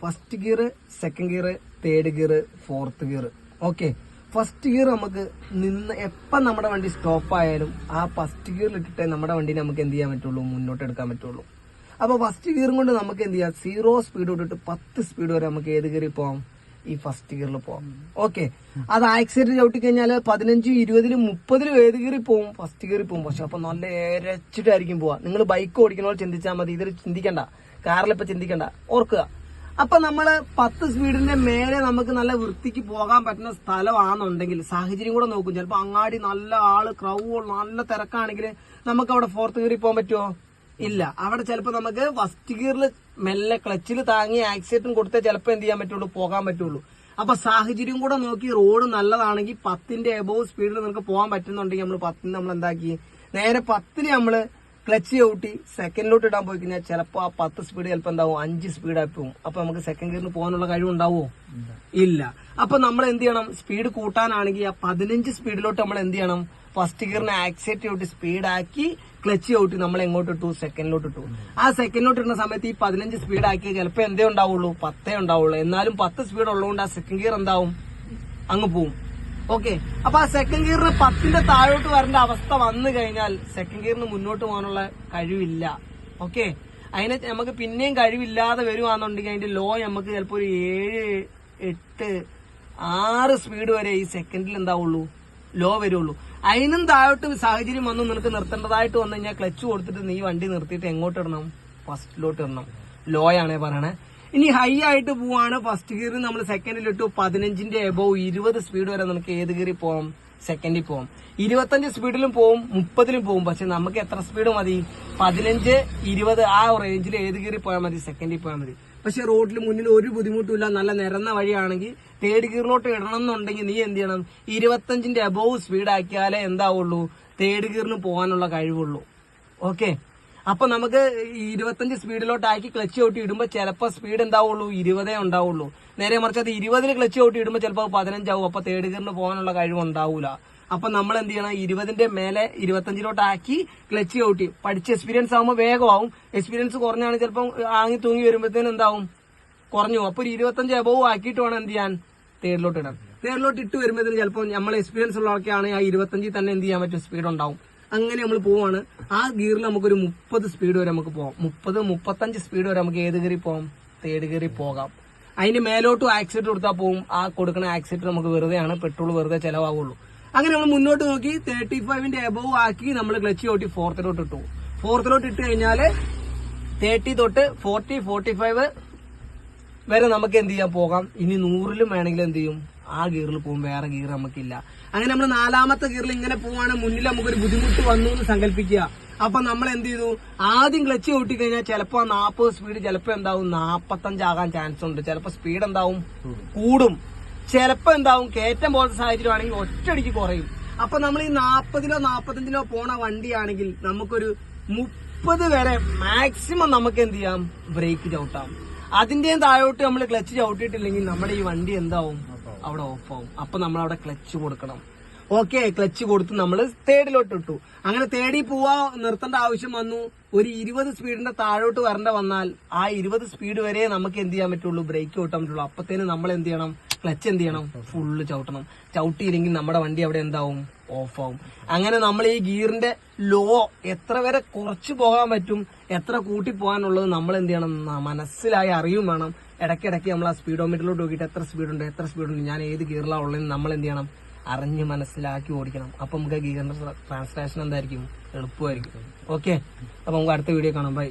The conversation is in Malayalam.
First gear second gear third gear fourth gear okay first gear നമുക്ക് നിന്ന് എപ്പം നമ്മുടെ വണ്ടി സ്റ്റോപ്പ് ആയാലും ആ ഫസ്റ്റ് ഗിയറിൽ ഇട്ടിട്ടേ നമ്മുടെ വണ്ടി നമുക്ക് എന്ത് ചെയ്യാൻ പറ്റുള്ളൂ? മുന്നോട്ട് എടുക്കാൻ പറ്റുള്ളൂ. അപ്പോൾ ഫസ്റ്റ് ഗിയറും കൊണ്ട് നമുക്ക് എന്ത് ചെയ്യാം? സീറോ സ്പീഡ് തൊട്ടിട്ട് പത്ത് സ്പീഡ് വരെ നമുക്ക് ഏത് ഗിയറിൽ പോവാം? ഈ ഫസ്റ്റ് ഗിയറിൽ പോവാം. ഓക്കെ അത് ആക്സിഡന്റ് ചവിട്ടി കഴിഞ്ഞാൽ പതിനഞ്ചും ഇരുപതിലും മുപ്പതിലും ഏത് ഗിയറിൽ പോവും? ഫസ്റ്റ് ഗിയറിൽ പോകും പക്ഷെ അപ്പൊ നല്ല ഇരച്ചിട്ടായിരിക്കും പോവാ. നിങ്ങൾ ബൈക്ക് ഓടിക്കണോ ചിന്തിച്ചാൽ മതി. ഇതിൽ ചിന്തിക്കണ്ട. കാറിൽ ഇപ്പൊ ചിന്തിക്കണ്ട. ഓർക്കുക. അപ്പൊ നമ്മൾ പത്ത് സ്പീഡിന്റെ മേലെ നമുക്ക് നല്ല വൃത്തിക്ക് പോകാൻ പറ്റുന്ന സ്ഥലമാണെന്നുണ്ടെങ്കിൽ സാഹചര്യം കൂടെ നോക്കും. ചിലപ്പോ അങ്ങാടി നല്ല ആൾ ക്രൗഡ് നല്ല തിരക്കാണെങ്കിൽ നമുക്ക് അവിടെ ഫോർത്ത് ഗിയറിൽ പോകാൻ പറ്റുമോ ഇല്ല. അവിടെ ചിലപ്പോ നമുക്ക് ഫസ്റ്റ് ഗിയറിൽ മെല്ലെ ക്ലച്ചിൽ താങ്ങി ആക്സിഡന്റും കൊടുത്തേ ചിലപ്പോ എന്ത് ചെയ്യാൻ പറ്റുള്ളൂ? പോകാൻ പറ്റുള്ളൂ. അപ്പൊ സാഹചര്യം കൂടെ നോക്കി റോഡ് നല്ലതാണെങ്കിൽ പത്തിന്റെ എബോവ് സ്പീഡിൽ നമുക്ക് പോകാൻ പറ്റുന്നുണ്ടെങ്കിൽ നമ്മൾ പത്തിന് നമ്മൾ എന്താക്കി നേരെ പത്തിന് നമ്മൾ ക്ലച്ച് ചവിട്ടി സെക്കൻഡിലോട്ട് ഇടാൻ പോയി കഴിഞ്ഞാൽ ചിലപ്പോ ആ പത്ത് സ്പീഡ് ചിലപ്പോൾ എന്താവും അഞ്ച് സ്പീഡായി പോകും. അപ്പൊ നമുക്ക് സെക്കൻഡ് ഗിയറിന് പോകാനുള്ള കഴിവുണ്ടാവോ ഇല്ല. അപ്പൊ നമ്മൾ എന്ത് ചെയ്യണം? സ്പീഡ് കൂട്ടാനാണെങ്കിൽ ആ പതിനഞ്ച് സ്പീഡിലോട്ട് നമ്മൾ എന്ത് ചെയ്യണം? ഫസ്റ്റ് ഗിയറിനെ ആക്സെറ്റ് ചെയ്തിട്ട് സ്പീഡാക്കി ക്ലച്ച് ചവിട്ടി നമ്മൾ എങ്ങോട്ട് ഇട്ടു? സെക്കൻഡിലോട്ട് ഇട്ടു. ആ സെക്കൻഡിലോട്ട് ഇടുന്ന സമയത്ത് ഈ പതിനഞ്ച് സ്പീഡ് ആക്കിയാൽ ചിലപ്പോൾ എന്തേ ഉണ്ടാവുള്ളൂ? പത്തേ ഉണ്ടാവുള്ളൂ. എന്നാലും പത്ത് സ്പീഡ് ഉള്ളതുകൊണ്ട് ആ സെക്കൻഡ് ഗിയർ എന്താവും? അങ്ങ് പോവും. ഓക്കെ. അപ്പൊ ആ സെക്കൻഡ് ഗിയറിന് പത്തിന്റെ താഴോട്ട് വരേണ്ട അവസ്ഥ വന്നു കഴിഞ്ഞാൽ സെക്കൻഡ് ഗിയറിന് മുന്നോട്ട് പോകാനുള്ള കഴിവില്ല. ഓക്കെ. അതിന് നമുക്ക് പിന്നെയും കഴിവില്ലാതെ വരുവാന്നുണ്ടെങ്കിൽ അതിന്റെ ലോ നമുക്ക് ചിലപ്പോ ഒരു ഏഴ് എട്ട് ആറ് സ്പീഡ് വരെ ഈ സെക്കൻഡിൽ എന്താവുള്ളൂ? ലോ വരുള്ളൂ. അതിനും താഴോട്ട് സാഹചര്യം വന്നു നിനക്ക് നിർത്തേണ്ടതായിട്ട് വന്നു കഴിഞ്ഞാൽ ക്ലച്ച് കൊടുത്തിട്ട് നീ വണ്ടി നിർത്തിയിട്ട് എങ്ങോട്ട് ഇടണം? ഫസ്റ്റിലോട്ട് ഇടണം. ലോ ആണേ പറയണേ. ഇനി ഹൈ ആയിട്ട് പോവാണ്. ഫസ്റ്റ് ഗിയർ നമ്മൾ സെക്കൻഡിൽ ഇട്ടു. പതിനഞ്ചിന്റെ എബോവ് ഇരുപത് സ്പീഡ് വരെ നമുക്ക് ഏത് ഗിയറിൽ പോവാം? സെക്കൻഡിൽ പോവാം. ഇരുപത്തഞ്ച് സ്പീഡിലും പോവും മുപ്പതിലും പോവും. പക്ഷെ നമുക്ക് എത്ര സ്പീഡ് മതി? പതിനഞ്ച് ഇരുപത് ആ റേഞ്ചിൽ ഏത് ഗിയറിൽ പോയാൽ മതി? സെക്കൻഡിൽ പോയാൽ മതി. പക്ഷെ റോഡിൽ മുന്നിൽ ഒരു ബുദ്ധിമുട്ടില്ല നല്ല നിരന്ന വഴിയാണെങ്കിൽ തേർഡ് ഗിയറിലോട്ട് ഇടണം എന്നുണ്ടെങ്കിൽ നീ എന്ത് ചെയ്യണം? ഇരുപത്തഞ്ചിന്റെ അബോവ് സ്പീഡ് ആക്കിയാലേ എന്താവുള്ളൂ? തേർഡ് ഗിയറിന് പോകാനുള്ള കഴിവുള്ളൂ. ഓക്കെ അപ്പൊ നമുക്ക് ഈ സ്പീഡിലോട്ട് ആക്കി ക്ലച്ച് ഔട്ട് ഇടുമ്പോൾ ചിലപ്പോൾ സ്പീഡ് എന്താവുള്ളൂ? ഇരുപതേ ഉണ്ടാവുള്ളൂ. നേരെ മറിച്ച് അത് ഇരുപതിൽ ക്ലച്ച് ഔട്ട് ഇടുമ്പോൾ ചിലപ്പോൾ പതിനഞ്ചാവും. അപ്പൊ തേർഡ് ഗിയറിന് പോകാനുള്ള കഴിവ് ഉണ്ടാവൂല. അപ്പൊ നമ്മൾ എന്ത് ചെയ്യണം? ഇരുപതിന്റെ മേലെ ഇരുപത്തഞ്ചിലോട്ടാക്കി ക്ലച്ച് ഔട്ട് പഠിച്ച എക്സ്പീരിയൻസ് ആകുമ്പോൾ വേഗമാവും. എക്സ്പീരിയൻസ് കുറഞ്ഞാണ് ചിലപ്പോൾ ആങ്ങി തൂങ്ങി വരുമ്പോഴത്തേനും എന്താവും? കുറഞ്ഞു അപ്പൊ ഒരു ഇരുപത്തഞ്ച് അബോവ് ആക്കിയിട്ട് വേണം എന്ത് ചെയ്യാൻ? തേർഡിലോട്ട് ഇടാൻ. തേർഡിലോട്ട് ഇട്ട് വരുമ്പോഴത്തേന് ചിലപ്പോൾ നമ്മൾ എക്സ്പീരിയൻസ് ഉള്ളവർക്കാണ് ആ ഇരുപത്തഞ്ചിൽ തന്നെ എന്ത് ചെയ്യാൻ പറ്റും? സ്പീഡ് ഉണ്ടാവും. അങ്ങനെ നമ്മൾ പോവാണ്. ആ ഗിയറിൽ നമുക്കൊരു മുപ്പത് സ്പീഡ് വരെ നമുക്ക് പോവാം. മുപ്പത് മുപ്പത്തഞ്ച് സ്പീഡ് വരെ നമുക്ക് ഏത് കയറി പോകാം തേർഡ് കയറി പോകാം. അതിന് മേലോട്ടും ആക്സിഡന്റ് കൊടുത്താൽ പോവും. ആ കൊടുക്കുന്ന ആക്സിഡന്റ് നമുക്ക് വെറുതെയാണ്. പെട്രോൾ വെറുതെ ചിലവാകുള്ളൂ അങ്ങനെ നമ്മൾ മുന്നോട്ട് നോക്കി തേർട്ടി ഫൈവിന്റെ എബവ് ആക്കി നമ്മൾ ക്ലച്ച് ഓട്ടി ഫോർത്തിലോട്ട് ഇട്ടു. ഫോർത്തിലോട്ട് ഇട്ട് കഴിഞ്ഞാൽ തേർട്ടി തൊട്ട് ഫോർട്ടി ഫോർട്ടി ഫൈവ് വരെ നമുക്ക് എന്ത് ചെയ്യാൻ പോകാം. ഇനി നൂറിലും വേണമെങ്കിൽ എന്ത് ചെയ്യും? ആ ഗിയറിൽ പോകും വേറെ ഗിയർ നമുക്കില്ല. അങ്ങനെ നമ്മൾ നാലാമത്തെ ഗിയറിൽ ഇങ്ങനെ പോവാണ് മുന്നിൽ നമുക്കൊരു ബുദ്ധിമുട്ട് വന്നു എന്ന് സങ്കല്പിക്കുക. അപ്പൊ നമ്മൾ എന്ത് ചെയ്തു? ആദ്യം ക്ലച്ച് കൂട്ടിക്കഴിഞ്ഞാൽ ചിലപ്പോ നാൽപ്പത് സ്പീഡ് ചിലപ്പോ എന്താവും? നാപ്പത്തഞ്ചാകാൻ ചാൻസ് ഉണ്ട്. ചിലപ്പോ സ്പീഡ് എന്താവും? കൂടും. ചിലപ്പോ എന്താവും? കയറ്റം പോലത്തെ സാഹചര്യമാണെങ്കിൽ ഒറ്റയടിക്ക് കുറയും. അപ്പൊ നമ്മൾ ഈ നാപ്പതിലോ നാപ്പത്തഞ്ചിലോ പോണ വണ്ടിയാണെങ്കിൽ നമുക്കൊരു മുപ്പത് വരെ മാക്സിമം നമുക്ക് എന്ത് ചെയ്യാം? ബ്രേക്ക് ചവിട്ടാം അതിന്റെയും താഴോട്ട് നമ്മൾ ക്ലച്ച് ചവിട്ടിയിട്ടില്ലെങ്കിൽ നമ്മുടെ ഈ വണ്ടി എന്താവും? അവിടെ ഓഫ് ആവും അപ്പൊ നമ്മൾ അവിടെ ക്ലച്ച് കൊടുക്കണം. ഓക്കെ ക്ലച്ച് കൊടുത്ത് നമ്മൾ തേർഡിലോട്ട് ഇട്ടു അങ്ങനെ തേടി പോവാ നിർത്തേണ്ട ആവശ്യം വന്നു. ഒരു ഇരുപത് സ്പീഡിന്റെ താഴോട്ട് വരേണ്ട വന്നാൽ ആ ഇരുപത് സ്പീഡ് വരെ നമുക്ക് എന്ത് ചെയ്യാൻ പറ്റുള്ളൂ? ബ്രേക്ക് ചവിട്ടാൻ പറ്റുള്ളൂ. അപ്പത്തേന് നമ്മൾ എന്ത് ചെയ്യണം? ക്ലച്ച് എന്ത് ചെയ്യണം? ഫുള്ള് ചവിട്ടണം. ചവിട്ടിയില്ലെങ്കിൽ നമ്മുടെ വണ്ടി അവിടെ എന്താവും? ഓഫ് ആവും. അങ്ങനെ നമ്മൾ ഈ ഗിയറിന്റെ ലോ എത്ര വരെ കുറച്ച് പോകാൻ പറ്റും എത്ര കൂട്ടി പോകാനുള്ളത് നമ്മൾ എന്ത് ചെയ്യണം? മനസ്സിലായി അറിയും വേണം. ഇടയ്ക്കിടയ്ക്ക് നമ്മൾ ആ സ്പീഡോമീറ്ററിലോട്ട് നോക്കിയിട്ട് എത്ര സ്പീഡുണ്ട് എത്ര സ്പീഡുണ്ട് ഞാൻ ഏത് ഗിയറിലാണ് ഉള്ളതെന്ന് നമ്മൾ എന്ത് ചെയ്യണം? അറിഞ്ഞ് മനസ്സിലാക്കി ഓടിക്കണം. അപ്പൊ നമുക്ക് ഗിയറിന്റെ ട്രാൻസ്ലേഷൻ എന്തായിരിക്കും? എളുപ്പമായിരിക്കും. ഓക്കെ അപ്പൊ നമുക്ക് അടുത്ത വീഡിയോ കാണാം. ബൈ